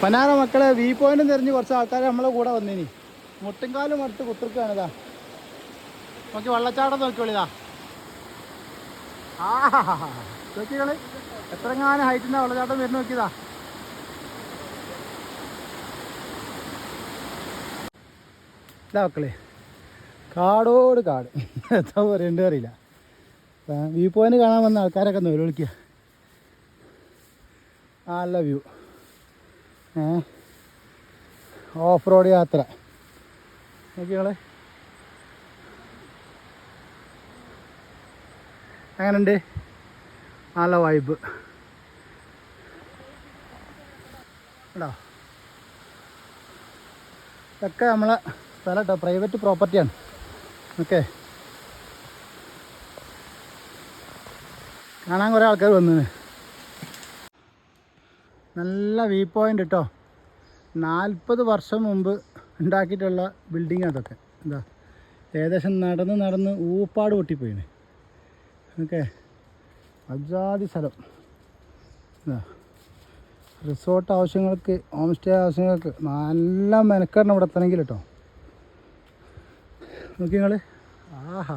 പനാറ മക്കളെ V point തിരഞ്ഞ് കുറച്ച് ആൾക്കാർ നമ്മളെ കൂടെ വന്നിനി. മുട്ടുംകാലും അടുത്ത് കുത്തിർക്കാണിതാ നോക്കി വെള്ളച്ചാട്ടം നോക്കിയോളിതാ ആ നോക്കികൾ എത്രങ്ങാനും ഹൈറ്റിന്റെ വെള്ളച്ചാട്ടം വരുന്ന നോക്കിയതാ മക്കളെ. കാടോട് കാട്. എന്താ പറയണ്ട അറിയില്ല. വ്യൂ പോയിന്റ് കാണാൻ വന്ന ആൾക്കാരൊക്കെ ഒന്ന് വിളിക്കുക നല്ല വ്യൂ ഓഫ് റോഡ് യാത്ര. നോക്കിയാളെ ഉണ്ട് നല്ല വൈബ് കേട്ടോ ഇതൊക്കെ നമ്മളെ സ്ഥലം കേട്ടോ പ്രൈവറ്റ് പ്രോപ്പർട്ടിയാണ് ഓക്കെ. കാണാൻ കുറേ ആൾക്കാർ വന്നു നല്ല വ്യൂ പോയിന്റ് കേട്ടോ നാൽപ്പത് വർഷം മുമ്പ് ഉണ്ടാക്കിയിട്ടുള്ള ബിൽഡിംഗ് അതൊക്കെ. എന്താ ഏകദേശം നടന്ന് നടന്ന് ഊപ്പാട് പൊട്ടിപ്പോയിന്. ഓക്കെ അജാതി സ്ഥലം. എന്താ റിസോർട്ട് ആവശ്യങ്ങൾക്ക് ഹോം സ്റ്റേ ആവശ്യങ്ങൾക്ക് നല്ല മെനക്കെടണം ഇവിടെ എത്തണമെങ്കിൽ കേട്ടോ നോക്കി നിങ്ങൾ ആഹാ.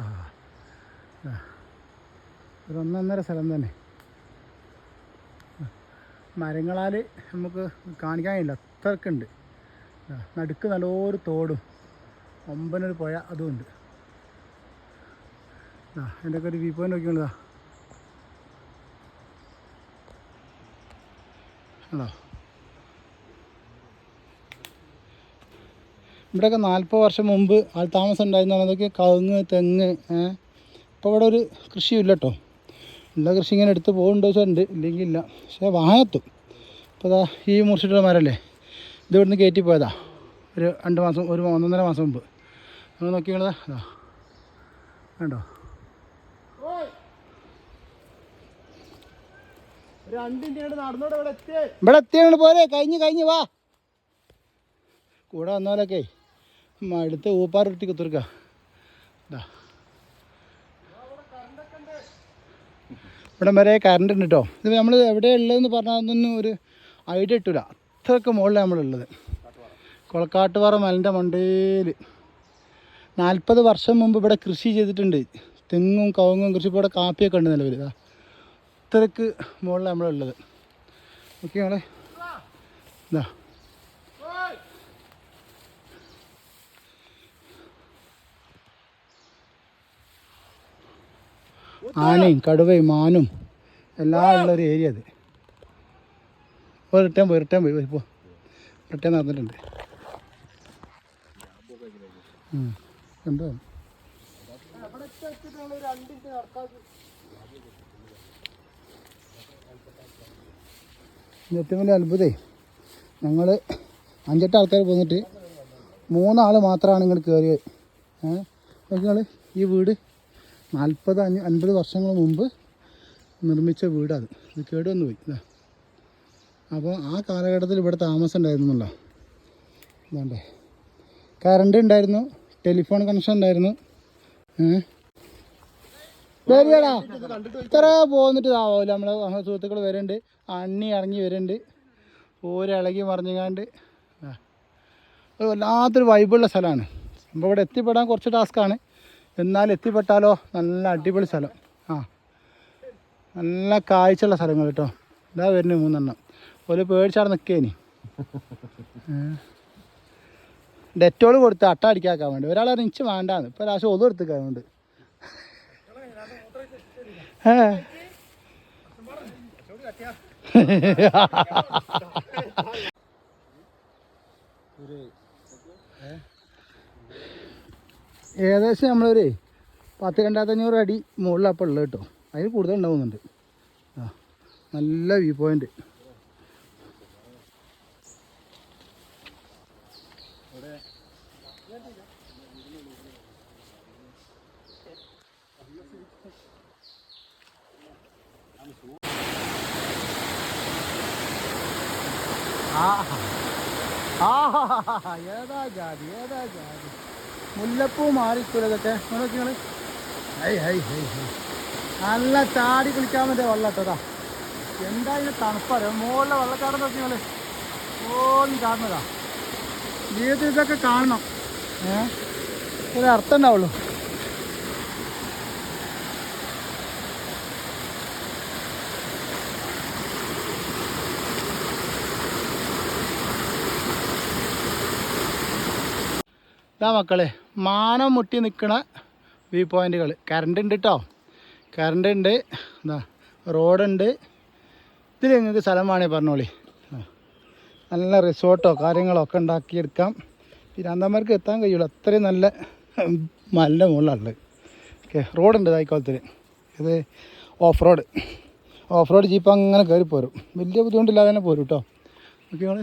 ഒരു ഒന്നൊന്നര സ്ഥലം തന്നെ. മരങ്ങളാൽ നമുക്ക് കാണിക്കാൻ കഴിയില്ല അത്രക്കുണ്ട് നടുക്ക് നല്ലൊരു തോടും. ഒമ്പനൊരു പുഴ അതുമുണ്ട്. എന്റെ ഒരു വ്യൂ പോയിന്റ് നോക്കിക്കൊണ്ടതാ ഹലോ ഇവിടെയൊക്കെ നാൽപ്പത് വർഷം മുമ്പ് ആൾ താമസം ഉണ്ടായിരുന്നു അതൊക്കെ കവുങ്ങ് തെങ്ങ് ഇപ്പോൾ ഇവിടെ ഒരു കൃഷിയില്ല കേട്ടോ. ഉള്ള കൃഷി ഇങ്ങനെ എടുത്ത് പോകുന്നുണ്ടോ ഉണ്ട്. ഇല്ലെങ്കിൽ ഇല്ല. പക്ഷേ വാങ്ങത്തും ഇപ്പോൾ അതാ ഈ മുറിച്ചിട്ടുള്ള മരമല്ലേ ഇത് ഇവിടുന്ന് കയറ്റി പോയതാ. ഒരു രണ്ട് മാസം ഒരു ഒന്നൊന്നര മാസം മുമ്പ്. നമ്മൾ നോക്കിയാളതാ അതാ വേണ്ടോ ഇവിടെ എത്തിയാണ് പോലെ കഴിഞ്ഞ് കഴിഞ്ഞ് വാ. കൂടെ വന്നാലൊക്കെ അടുത്ത് ഊപ്പാറൊട്ടി കുത്തിർക്കാം ഇതാ ഇവിടെ വരെ കറണ്ട് ഉണ്ട് കേട്ടോ ഇത് നമ്മൾ എവിടെയാണ് ഉള്ളതെന്ന് പറഞ്ഞാൽ അതൊന്നും ഒരു ഐഡിയ കിട്ടില്ല അത്രയ്ക്ക് മുകളിലാണ് നമ്മളുള്ളത്. കൊളക്കാട്ടുപാറ മലന്റെ മണ്ടയിൽ നാൽപ്പത് വർഷം മുമ്പ് ഇവിടെ കൃഷി ചെയ്തിട്ടുണ്ട്. തെങ്ങും കവുങ്ങും കൃഷി ഇവിടെ കാപ്പിയൊക്കെ ഉണ്ട് നിലവിൽ അത്രയ്ക്ക് മുകളിലാണ് നമ്മളുള്ളത്. ഓക്കെ ഞങ്ങളെ ഇതാ ആനയും കടുവയും മാനും എല്ലാം ഉള്ള ഒരു ഏരിയ അത്. ഇപ്പോൾ റിട്ടേൺ പോയി റിട്ടേൺ പോയി ഇപ്പോൾ റിട്ടേൺ നടന്നിട്ടുണ്ട്. എന്തോ? ഏറ്റവും വലിയ അത്ഭുതേ ഞങ്ങൾ അഞ്ചെട്ട് ആൾക്കാർ പോന്നിട്ട് മൂന്നാൾ മാത്രമാണ് ഇങ്ങോട്ട് കയറിയത് ഏഹ്? നിങ്ങൾ ഈ വീട് നാൽപ്പത് അഞ്ഞ് അൻപത് വർഷങ്ങൾ മുമ്പ് നിർമ്മിച്ച വീടാണ് ഇത് കേടുവന്നു പോയി ഇതാ. അപ്പോൾ ആ കാലഘട്ടത്തിൽ ഇവിടെ താമസം ഉണ്ടായിരുന്നല്ലോ ഇതാണ്ടേ. കറണ്ട് ഉണ്ടായിരുന്നു. ടെലിഫോൺ കണക്ഷൻ ഉണ്ടായിരുന്നു. ഏടാ ഇത്ര പോന്നിട്ട് ഇതാവില്ല നമ്മളെ സുഹൃത്തുക്കൾ വരുന്നുണ്ട്. അണ്ണി ഇറങ്ങി വരുന്നുണ്ട്. ഓരോ ഇളകി മറിഞ്ഞുകാണ്ട് വല്ലാത്തൊരു വൈബുള്ള സ്ഥലമാണ്. നമ്മൾ ഇവിടെ എത്തിപ്പെടാൻ കുറച്ച് ടാസ്ക്കാണ് എന്നാൽ എത്തിപ്പെട്ടാലോ നല്ല അടിപൊളി സ്ഥലം. ആ. നല്ല കാഴ്ചയുള്ള സ്ഥലങ്ങൾ കേട്ടോ. ഇതാ വരുന്നത് മൂന്നെണ്ണം. ഒരു പേടിച്ചാടെ നിൽക്കേനി ഡെറ്റോൾ കൊടുത്ത് അട്ട അടിക്കാക്കാൻ വേണ്ടി. ഒരാൾ ഇഞ്ച് വേണ്ടാന്ന്. ഇപ്പോൾ ലാസ്റ്റ് ഒതു എടുത്തേക്കാൻ വേണ്ടി ഏ. ഏകദേശം നമ്മളൊരു പത്ത് രണ്ടായിരത്തഞ്ഞൂറ് അടി മുകളിലപ്പോൾ ഉള്ളത് കേട്ടോ. അതിന് കൂടുതൽ ഉണ്ടാവുന്നുണ്ട്. ആ നല്ല വ്യൂ പോയിന്റ് ആഹാ. ആഹാ ഏതാ ജാതി ഏതാ ജാതി? മുല്ലപ്പൂ മാറിക്കൂല ഇതൊക്കെ നോക്കി നിങ്ങൾ ഹൈ ഹൈ ഹൈ ഹൈ. നല്ല ചാടി കുളിക്കാൻ പറ്റിയ വെള്ളം എന്താ ഇതിന് തണുപ്പറിയാം മുകളിലെ വെള്ളച്ചാടം നോക്കി നിങ്ങൾ ഓന്ന് കാണുന്നതാ. ജീവിതത്തിൽ ഇതൊക്കെ കാണണം? ഏ? ഒരു അർത്ഥം ഉണ്ടാവുള്ളൂ. ഇതാ മക്കളെ മാനം മുട്ടി നിൽക്കുന്ന വ്യൂ പോയിന്റുകൾ കറണ്ട് ഉണ്ട് കേട്ടോ കറണ്ട് ഉണ്ട്. എന്താ റോഡുണ്ട് ഇതിൽ നിങ്ങൾക്ക് സ്ഥലം വേണേ പറഞ്ഞോളി. നല്ല റിസോർട്ടോ കാര്യങ്ങളോ ഒക്കെ ഉണ്ടാക്കിയെടുക്കാം. തിരുവനന്തപുരക്ക് എത്താൻ കഴിയുള്ളൂ അത്രയും നല്ല ഉം, മല മുകളിലുള്ളത്. ഓക്കെ റോഡുണ്ട് ഇതായിക്കോളത്തിൽ ഇത് off road off road jeep അങ്ങനെ കയറി പോരും. വലിയ ബുദ്ധിമുട്ടില്ലാതെ തന്നെ പോരും കേട്ടോ ഓക്കെ നിങ്ങൾ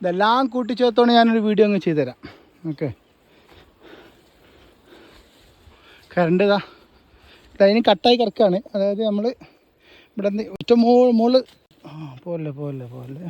ഇതെല്ലാം കൂട്ടിച്ചേർത്തോണ്ട് ഞാനൊരു വീഡിയോ അങ്ങ് ചെയ്തുതരാം. ഓക്കെ കറണ്ട് ഇതാ. ലൈന് കട്ടായി കിടക്കുകയാണ് അതായത് നമ്മൾ ഇവിടെ നിന്ന് ഒറ്റ മോൾ മോൾ ആ പോലെ പോലെ പോലെ